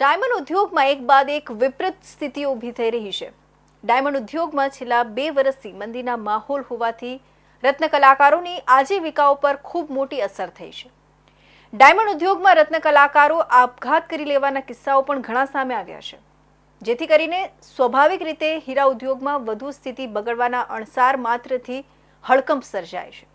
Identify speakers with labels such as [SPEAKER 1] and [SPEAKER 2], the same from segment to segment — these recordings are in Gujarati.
[SPEAKER 1] ડાયમંડ ઉદ્યોગમાં એક બાદ એક વિપરીત સ્થિતિ ઊભી થઈ રહી છે. ડાયમંડ ઉદ્યોગમાં છેલ્લા બે વર્ષથી મંદીના માહોલ હોવાથી રત્ન કલાકારોની આજીવિકાઓ પર ખૂબ મોટી અસર થઈ છે. ડાયમંડ ઉદ્યોગમાં રત્ન કલાકારો આપઘાત કરી લેવાના કિસ્સાઓ પણ ઘણા સામે આવ્યા છે. જેથી કરીને સ્વાભાવિક રીતે હીરા ઉદ્યોગમાં વધુ સ્થિતિ બગડવાના અણસાર માત્રથી હડકંપ સર્જાય છે.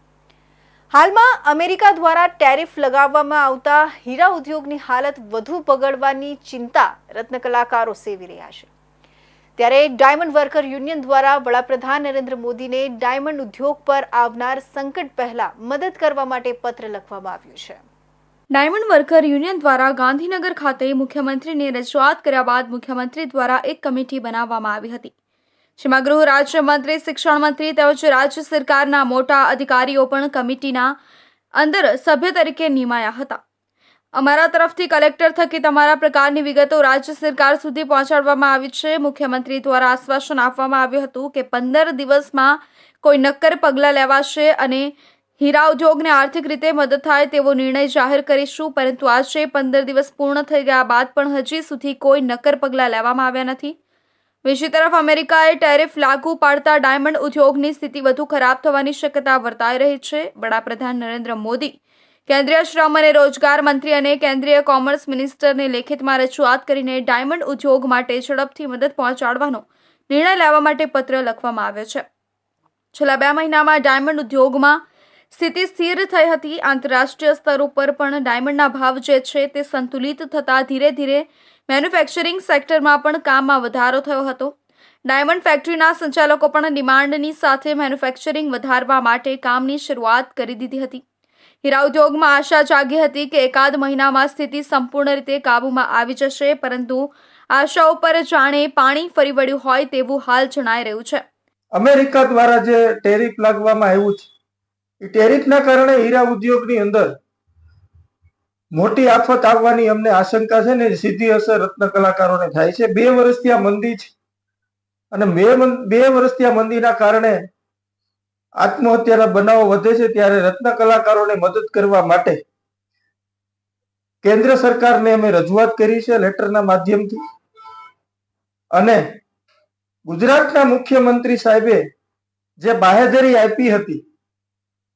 [SPEAKER 1] હાલમાં અમેરિકા દ્વારા ટેરિફ લગાવવામાં આવતા હીરા ઉદ્યોગની હાલત વધુ બગડવાની ચિંતા રત્નકલાકારો સેવી રહ્યા છે. ત્યારે ડાયમંડ વર્કર યુનિયન દ્વારા વડાપ્રધાન નરેન્દ્ર મોદીને ડાયમંડ ઉદ્યોગ પર આવનાર સંકટ પહેલા મદદ કરવા માટે પત્ર લખવામાં આવ્યું છે.
[SPEAKER 2] ડાયમંડ વર્કર યુનિયન દ્વારા ગાંધીનગર ખાતે મુખ્યમંત્રીને રજૂઆત કર્યા બાદ મુખ્યમંત્રી દ્વારા એક કમિટી બનાવવામાં આવી હતી. જેમાં ગૃહ રાજ્યમંત્રી શિક્ષણ મંત્રી તેમજ રાજ્ય સરકારના મોટા અધિકારીઓ પણ કમિટીના અંદર સભ્ય તરીકે નિમાયા હતા. અમારા તરફથી કલેક્ટર થકી તમારા પ્રકારની વિગતો રાજ્ય સરકાર સુધી પહોંચાડવામાં આવી છે. મુખ્યમંત્રી દ્વારા આશ્વાસન આપવામાં આવ્યું હતું કે પંદર દિવસમાં કોઈ નક્કર પગલાં લેવાશે અને હીરા ઉદ્યોગને આર્થિક રીતે મદદ થાય તેવો નિર્ણય જાહેર કરીશું. પરંતુ આજે પંદર દિવસ પૂર્ણ થઈ ગયા બાદ પણ હજી સુધી કોઈ નક્કર પગલાં લેવામાં આવ્યા નથી. બીજી તરફ અમેરિકાએ ટેરિફ લાગુ પાડતા ડાયમંડ ઉદ્યોગની સ્થિતિ વધુ ખરાબ થવાની શક્યતા વર્તાઈ રહી છે. વડાપ્રધાન નરેન્દ્ર મોદી, કેન્દ્રીય શ્રમ અને રોજગાર મંત્રી અને કેન્દ્રીય કોમર્સ મિનિસ્ટરને લેખિતમાં રજૂઆત કરીને ડાયમંડ ઉદ્યોગ માટે ઝડપથી મદદ પહોંચાડવાનો નિર્ણય લેવા માટે પત્ર લખવામાં આવ્યો છે. છેલ્લા બે મહિનામાં ડાયમંડ ઉદ્યોગમાં સ્થિતિ સ્થિર થઈ હતી. આંતરરાષ્ટ્રીય સ્તર ઉપર પણ ડાયમંડના ભાવ જે છે તે સંતુલિત થતાં ધીરે ધીરે મેન્યુફેક્ચરિંગ સેક્ટરમાં પણ કામમાં વધારો થયો હતો. ડાયમંડ ફેક્ટરીના સંચાલકો પણ ડિમાન્ડની સાથે મેન્યુફેક્ચરિંગ વધારવા માટે કામની શરૂઆત કરી દીધી હતી. હીરા ઉદ્યોગમાં આશા જાગી હતી કે એકાદ મહિનામાં સ્થિતિ સંપૂર્ણ રીતે કાબૂમાં આવી જશે, પરંતુ આશા ઉપર જાણે પાણી ફરી વળ્યું હોય તેવું હાલ જણાઈ રહ્યું છે.
[SPEAKER 3] અમેરિકા દ્વારા જે ટેરિફ લાગવામાં આવ્યું છે ટેરિફના કારણે હીરા ઉદ્યોગની અંદર મોટી આફત આવવાની અમને આશંકા છે ને સીધી અસર રત્ન કલાકારોને થાય છે. બે વર્ષથી આ મંદી છે. અને બે વર્ષથી આ મંદીના કારણે આત્મહત્યાના બનાવો વધે છે ત્યારે રત્ન કલાકારોને મદદ કરવા માટે કેન્દ્ર સરકારને અમે રજૂઆત કરી છે લેટરના માધ્યમથી. અને ગુજરાતના મુખ્યમંત્રી સાહેબે જે બાહેધરી આપી હતી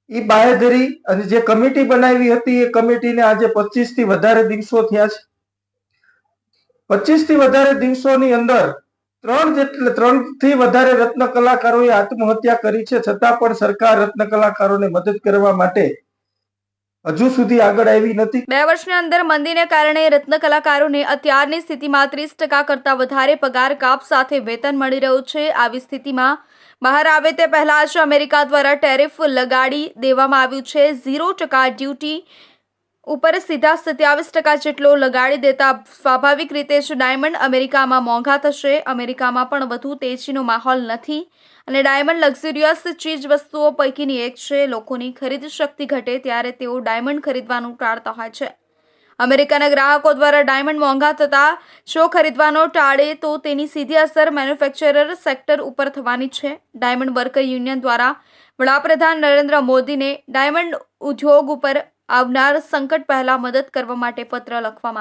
[SPEAKER 3] એ બાહેધરી અને જે કમિટી બનાવી હતી એ કમિટીને આજે પચીસથી વધારે દિવસો થયા છે. પચીસથી વધારે દિવસોની અંદર ત્રણ જેટલા, ત્રણથી વધારે રત્ન કલાકારોએ આત્મહત્યા કરી છે. છતાં પણ સરકાર રત્ન કલાકારોને મદદ કરવા માટે હજુ સુધી આગળ આવી નથી.
[SPEAKER 2] બે વર્ષની અંદર મંદીને કારણે રત્ન કલાકારોને અત્યારની સ્થિતિમાં ત્રીસ ટકા કરતા વધારે પગાર કાપ સાથે વેતન મળી રહ્યું છે. આવી સ્થિતિમાં બહાર આવે તે પહેલા જ અમેરિકા દ્વારા ટેરિફ લગાડી દેવામાં આવ્યું છે. ઝીરો ટકા ડ્યુટી ઉપર સીધા સત્યાવીસ ટકા જેટલો લગાડી દેતા સ્વાભાવિક રીતે જ ડાયમંડ અમેરિકામાં મોંઘા થશે. અમેરિકામાં પણ વધુ તેજીનો માહોલ નથી. અને ડાયમંડ લક્ઝુરિયસ ચીજ વસ્તુઓ પૈકીની એક છે. લોકોની ખરીદ શક્તિ ઘટે ત્યારે તેઓ ડાયમંડ ખરીદવાનું ટાળતા હોય છે. અમેરિકાના ગ્રાહકો દ્વારા ડાયમંડ મોંઘા થતા શો ખરીદવાનો ટાળે તો તેની સીધી અસર મેન્યુફેક્ચરર સેક્ટર ઉપર થવાની છે. ડાયમંડ વર્કર યુનિયન દ્વારા વડાપ્રધાન નરેન્દ્ર મોદીને ડાયમંડ ઉદ્યોગ ઉપર આવનાર સંકટ પહેલા મદદ કરવા માટે પત્ર લખવામાં